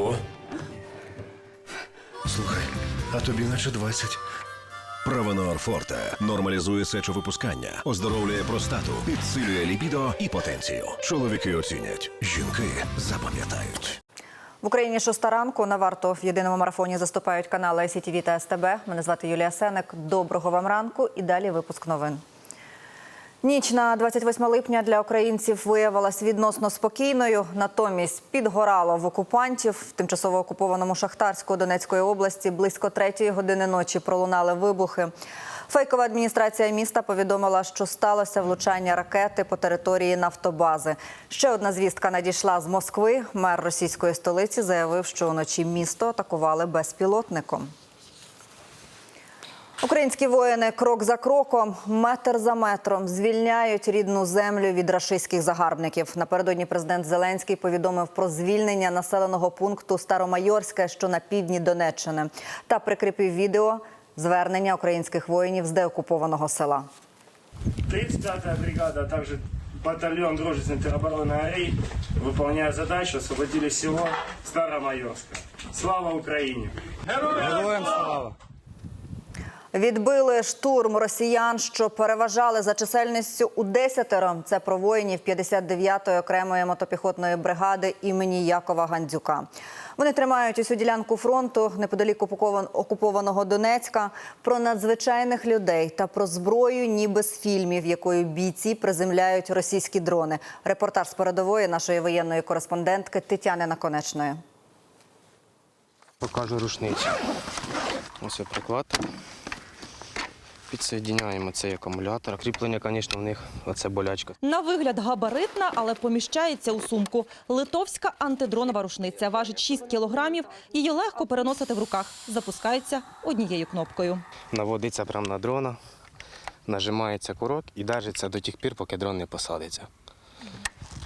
Ого. Слухай, а тобі наче 20. Правонор Форте нормалізує сечовипускання, оздоровлює простату, підсилює лібідо і потенцію. Чоловіки оцінять, жінки запам'ятають. В Україні шоста ранку на варту в єдиному марафоні заступають канали СІТВ та СТБ. Мене звати Юлія Сеник. Доброго вам ранку і далі випуск новин. Ніч на 28 липня для українців виявилась відносно спокійною. Натомість підгорало в окупантів в тимчасово окупованому Шахтарську Донецької області близько третьої години ночі пролунали вибухи. Фейкова адміністрація міста повідомила, що сталося влучання ракети по території нафтобази. Ще одна звістка надійшла з Москви. Мер російської столиці заявив, що вночі місто атакували безпілотником. Українські воїни крок за кроком, метр за метром звільняють рідну землю від рашистських загарбників. Напередодні президент Зеленський повідомив про звільнення населеного пункту Старомайорське, що на півдні Донеччини, та прикріпив відео звернення українських воїнів з деокупованого села. 35-я бригада, а также батальон дружественной теробороны АРИ выполняя задачу, освободили село Старомайорска. Слава Украине! Героям слава! Відбили штурм росіян, що переважали за чисельністю у десятеро. Це про воїнів 59-ї окремої мотопіхотної бригади імені Якова Гандзюка. Вони тримають усю ділянку фронту неподалік окупованого Донецька. Про надзвичайних людей та про зброю, ніби з фільмів, якою бійці приземляють російські дрони. Репортаж з передової нашої воєнної кореспондентки Тетяни Наконечної. Покажу рушницю. Ось приклад. Підсоєдняємо цей акумулятор. Кріплення, звісно, в них оце болячка. На вигляд габаритна, але поміщається у сумку. Литовська антидронова рушниця важить 6 кілограмів. Її легко переносити в руках. Запускається однією кнопкою. Наводиться прямо на дрона, нажимається курок і держиться до тих пір, поки дрон не посадиться.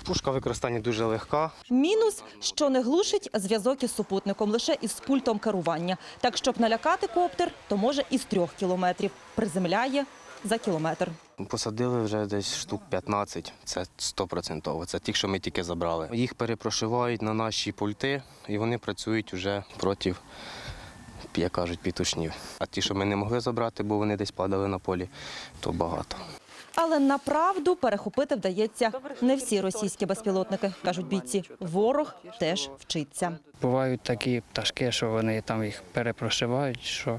Пушка в використанні дуже легка. Мінус, що не глушить зв'язок із супутником, лише із пультом керування. Так, щоб налякати коптер, то може із трьох кілометрів. Приземляє за кілометр. Посадили вже десь штук 15, це 100%. Це ті, що ми тільки забрали. Їх перепрошивають на наші пульти, і вони працюють вже проти, як кажуть, пітушнів. А ті, що ми не могли забрати, бо вони десь падали на полі, то багато. Але направду перехопити вдається не всі російські безпілотники, кажуть бійці. Ворог теж вчиться. Бувають такі пташки, що вони там їх перепрошивають, що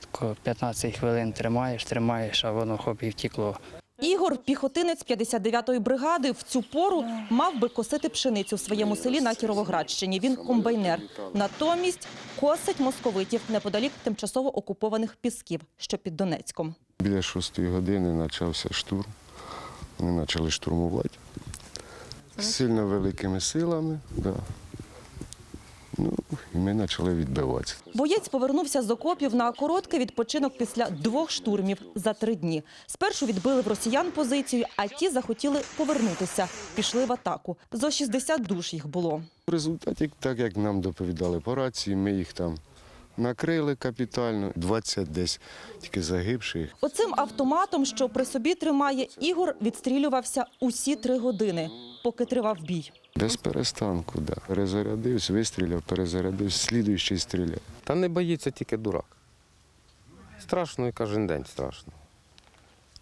тако 15 хвилин тримаєш, тримаєш, а воно хоп і втікло. Ігор, піхотинець 59-ї бригади, в цю пору мав би косити пшеницю в своєму селі на Кіровоградщині. Він комбайнер. Натомість косить московитів неподалік тимчасово окупованих пісків, що під Донецьком. Біля шостої години почався штурм. Вони почали штурмувати з сильно великими силами. Да. Ну, і ми почали відбиватися. Боєць повернувся з окопів на короткий відпочинок після двох штурмів за три дні. Спершу відбили в росіян позицію, а ті захотіли повернутися. Пішли в атаку. Зо 60 душ їх було. В результаті, так як нам доповідали по рації, ми їх там накрили капітально. 20 десь тільки загибших. Оцим автоматом, що при собі тримає Ігор, відстрілювався усі три години, поки тривав бій. Без перестанку, да. Перезарядився, вистріляв, перезарядився, слідуючий стріляв. Та не боїться тільки дурак. Страшно і кожен день страшно.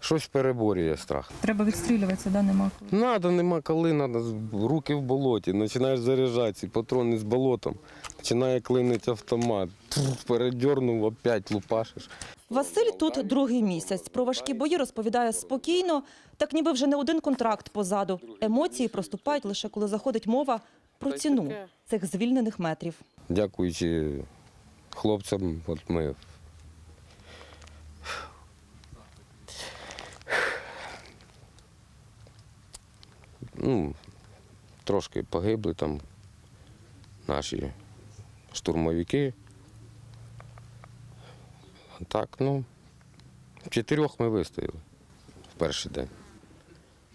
Щось переборює страх. Треба відстрілюватися, да, нема коли. Надо, нема коли, надо руки в болоті, починаєш заряджатися, патрони з болотом, починає клинити автомат, Пф, передьорнув, опять лупашиш. Василь тут другий місяць. Про важкі бої розповідає спокійно, так ніби вже не один контракт позаду. Емоції проступають лише коли заходить мова про ціну цих звільнених метрів. Дякуючи хлопцям, от ми ну, трошки погибли там наші штурмовики. Так, ну, чотирьох ми вистояли в перший день.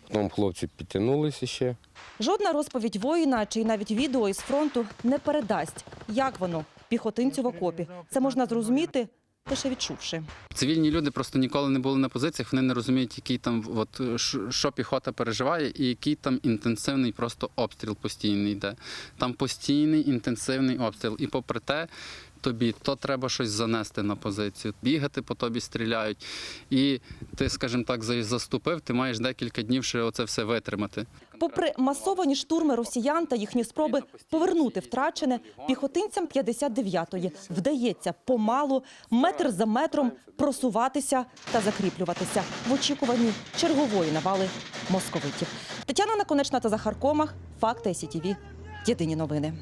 Потім хлопці підтягнулися ще. Жодна розповідь воїна чи навіть відео із фронту не передасть, як воно піхотинцю в окопі. Це можна зрозуміти лише відчувши. Цивільні люди просто ніколи не були на позиціях, вони не розуміють, який там от що піхота переживає, і який там інтенсивний просто обстріл постійний йде. Там постійний інтенсивний обстріл. І попри те, тобі то треба щось занести на позицію. Бігати по тобі стріляють. І ти, скажімо так, заступив, ти маєш декілька днів ще оце все витримати. Попри масовані штурми росіян та їхні спроби повернути втрачене, піхотинцям 59-ї вдається помалу, метр за метром просуватися та закріплюватися в очікуванні чергової навали московитів. Тетяна Наконечна та Захар Комах. Факти СІТІВІ. Єдині новини.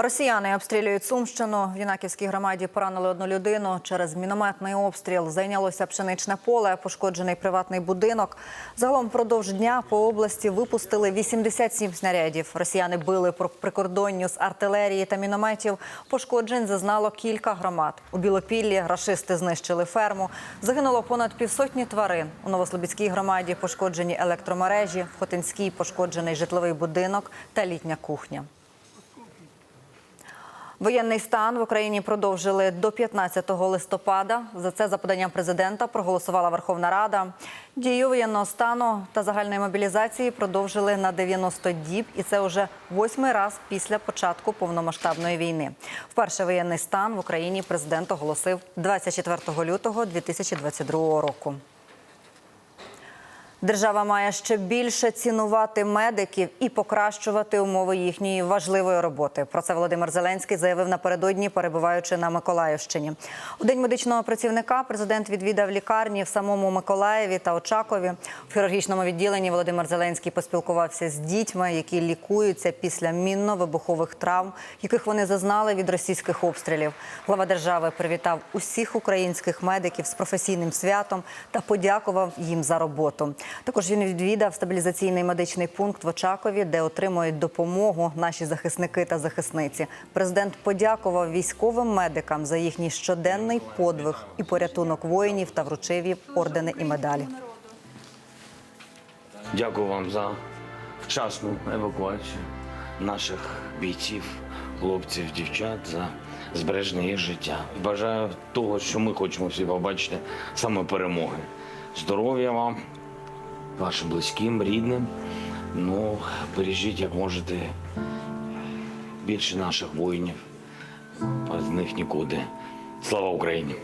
Росіяни обстрілюють Сумщину. В Юнаківській громаді поранили одну людину. Через мінометний обстріл зайнялося пшеничне поле, пошкоджений приватний будинок. Загалом впродовж дня по області випустили 87 снарядів. Росіяни били про прикордонню з артилерії та мінометів. Пошкоджень зазнало кілька громад. У Білопіллі рашисти знищили ферму. Загинуло понад півсотні тварин. У Новослобідській громаді пошкоджені електромережі, в Хотинській пошкоджений житловий будинок та літня кухня. Воєнний стан в Україні продовжили до 15 листопада. За це за поданням президента проголосувала Верховна Рада. Дію воєнного стану та загальної мобілізації продовжили на 90 діб, і це вже восьмий раз після початку повномасштабної війни. Вперше воєнний стан в Україні президент оголосив 24 лютого 2022 року. Держава має ще більше цінувати медиків і покращувати умови їхньої важливої роботи. Про це Володимир Зеленський заявив напередодні, перебуваючи на Миколаївщині. У день медичного працівника президент відвідав лікарні в самому Миколаєві та Очакові. В хірургічному відділенні Володимир Зеленський поспілкувався з дітьми, які лікуються після мінно-вибухових травм, яких вони зазнали від російських обстрілів. Глава держави привітав усіх українських медиків з професійним святом та подякував їм за роботу. Також він відвідав стабілізаційний медичний пункт в Очакові, де отримують допомогу наші захисники та захисниці. Президент подякував військовим медикам за їхній щоденний подвиг і порятунок воїнів та вручив їм ордени і медалі. Дякую вам за вчасну евакуацію наших бійців, хлопців, дівчат за збереження їх життя. Бажаю того, що ми хочемо всі побачити, саме перемоги. Здоров'я вам, вашим близьким, рідним. Ну, бережіть, як можете, більше наших воїнів. Без них нікуди. Слава Україні!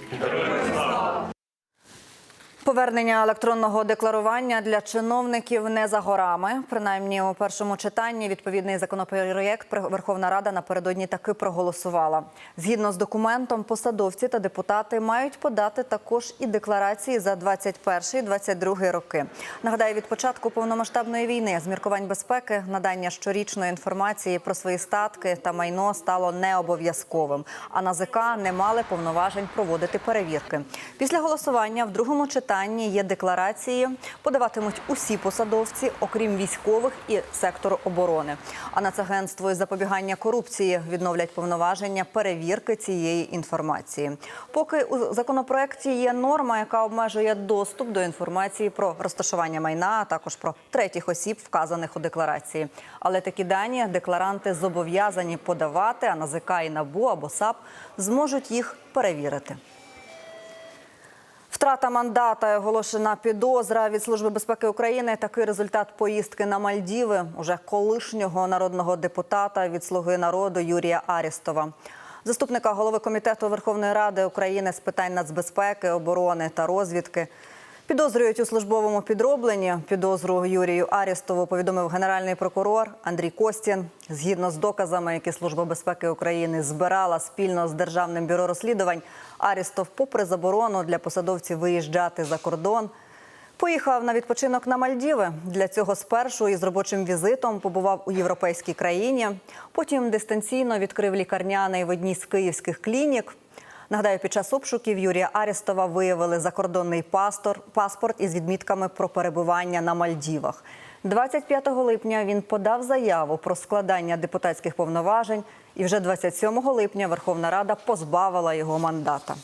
Повернення електронного декларування для чиновників не за горами. Принаймні у першому читанні відповідний законопроєкт Верховна Рада напередодні таки проголосувала. Згідно з документом, посадовці та депутати мають подати також і декларації за 21-22 роки. Нагадаю, від початку повномасштабної війни з міркувань безпеки надання щорічної інформації про свої статки та майно стало необов'язковим. А НАЗК не мали повноважень проводити перевірки. Після голосування в другому читанні є декларації, подаватимуть усі посадовці, окрім військових і сектору оборони. А Нацагентство із запобігання корупції відновлять повноваження перевірки цієї інформації. Поки у законопроекті є норма, яка обмежує доступ до інформації про розташування майна, а також про третіх осіб, вказаних у декларації. Але такі дані декларанти зобов'язані подавати, а НАЗК і НАБУ або САП зможуть їх перевірити. Втрата мандата оголошена підозра від Служби безпеки України. Такий результат поїздки на Мальдіви уже колишнього народного депутата від Слуги народу Юрія Арістова. Заступника голови комітету Верховної Ради України з питань нацбезпеки, оборони та розвідки підозрюють у службовому підробленні. Підозру Юрію Арістову повідомив генеральний прокурор Андрій Костін. Згідно з доказами, які Служба безпеки України збирала спільно з Державним бюро розслідувань, Арістов, попри заборону для посадовців виїжджати за кордон, поїхав на відпочинок на Мальдіви. Для цього спершу із робочим візитом побував у європейській країні. Потім дистанційно відкрив лікарняний в одній з київських клінік. Нагадаю, під час обшуків Юрія Арістова виявили закордонний пастор, паспорт із відмітками про перебування на Мальдівах. 25 липня він подав заяву про складання депутатських повноважень, і вже 27 липня Верховна Рада позбавила його мандата.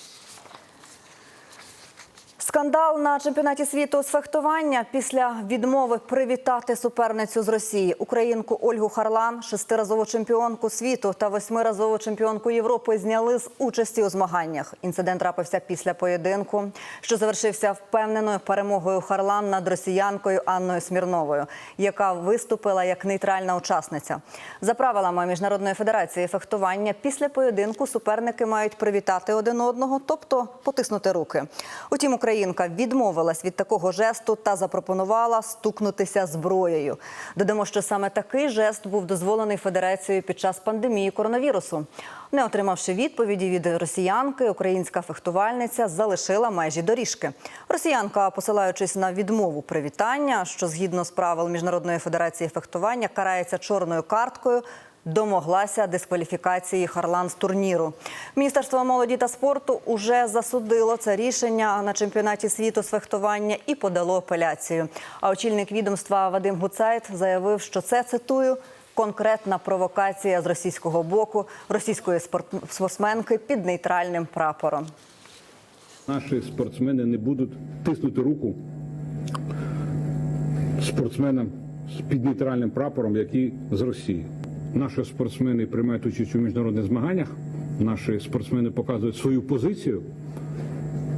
Скандал на чемпіонаті світу з фехтування після відмови привітати суперницю з Росії українку Ольгу Харлан, шестиразову чемпіонку світу та восьмиразову чемпіонку Європи зняли з участі у змаганнях. Інцидент трапився після поєдинку, що завершився впевненою перемогою Харлан над росіянкою Анною Смірновою, яка виступила як нейтральна учасниця. За правилами міжнародної федерації фехтування, після поєдинку суперники мають привітати один одного, тобто потиснути руки. Утім, Українка відмовилась від такого жесту та запропонувала стукнутися зброєю. Додамо, що саме такий жест був дозволений федерацією під час пандемії коронавірусу. Не отримавши відповіді від росіянки, українська фехтувальниця залишила межі доріжки. Росіянка, посилаючись на відмову привітання, що згідно з правил міжнародної федерації фехтування карається чорною карткою. Домоглася дискваліфікації Харлан з турніру. Міністерство молоді та спорту уже засудило це рішення на чемпіонаті світу з фехтування і подало апеляцію. А очільник відомства Вадим Гуцайт заявив, що це цитую. Конкретна провокація з російського боку російської спорт- спортсменки під нейтральним прапором. Наші спортсмени не будуть тиснути руку спортсменам під нейтральним прапором, які з Росії. Наші спортсмени приймають участь у міжнародних змаганнях. Наші спортсмени показують свою позицію,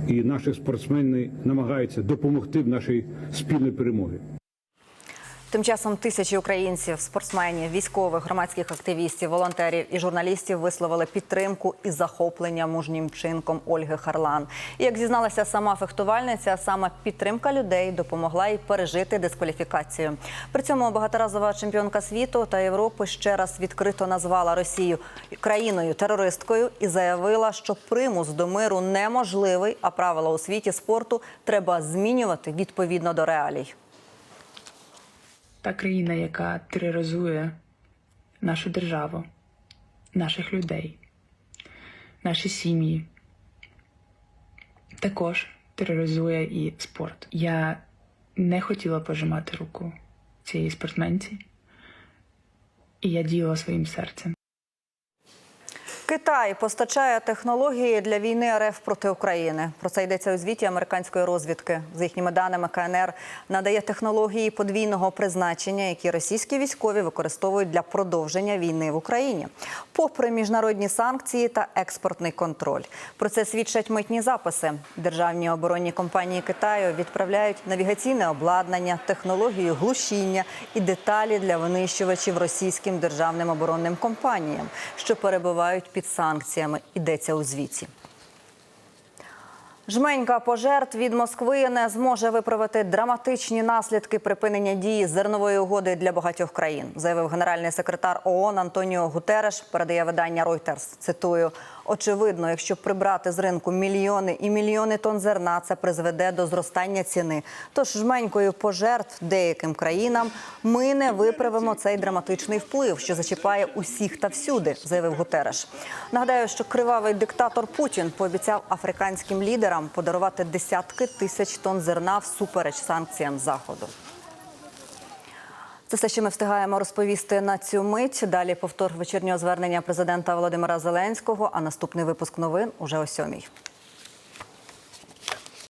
і наші спортсмени намагаються допомогти в нашій спільній перемогі. Тим часом тисячі українців, спортсменів, військових, громадських активістів, волонтерів і журналістів висловили підтримку і захоплення мужнім вчинком Ольги Харлан. І як зізналася сама фехтувальниця, саме підтримка людей допомогла їй пережити дискваліфікацію. При цьому багаторазова чемпіонка світу та Європи ще раз відкрито назвала Росію країною терористкою і заявила, що примус до миру неможливий, а правила у світі спорту треба змінювати відповідно до реалій. Та країна, яка тероризує нашу державу, наших людей, наші сім'ї, також тероризує і спорт. Я не хотіла пожимати руку цієї спортсменці, і я діяла своїм серцем. Китай постачає технології для війни РФ проти України. Про це йдеться у звіті американської розвідки. За їхніми даними, КНР надає технології подвійного призначення, які російські військові використовують для продовження війни в Україні, попри міжнародні санкції та експортний контроль. Про це свідчать митні записи. Державні оборонні компанії Китаю відправляють навігаційне обладнання, технологію глушіння і деталі для винищувачів російським державним оборонним компаніям, що перебувають під санкціями. Йдеться у звіті. Жменька пожертв від Москви не зможе виправити драматичні наслідки припинення дії зернової угоди для багатьох країн, заявив генеральний секретар ООН Антоніо Гутереш. Передає видання Reuters. Цитую: очевидно, якщо прибрати з ринку мільйони і мільйони тонн зерна, це призведе до зростання ціни. Тож жменькою пожертв деяким країнам ми не виправимо цей драматичний вплив, що зачіпає усіх та всюди, заявив Гутереш. Нагадаю, що кривавий диктатор Путін пообіцяв африканським лідерам подарувати десятки тисяч тонн зерна всупереч санкціям заходу. Це все, що ми встигаємо розповісти на цю мить. Далі повтор вечірнього звернення президента Володимира Зеленського. А наступний випуск новин уже о сьомій.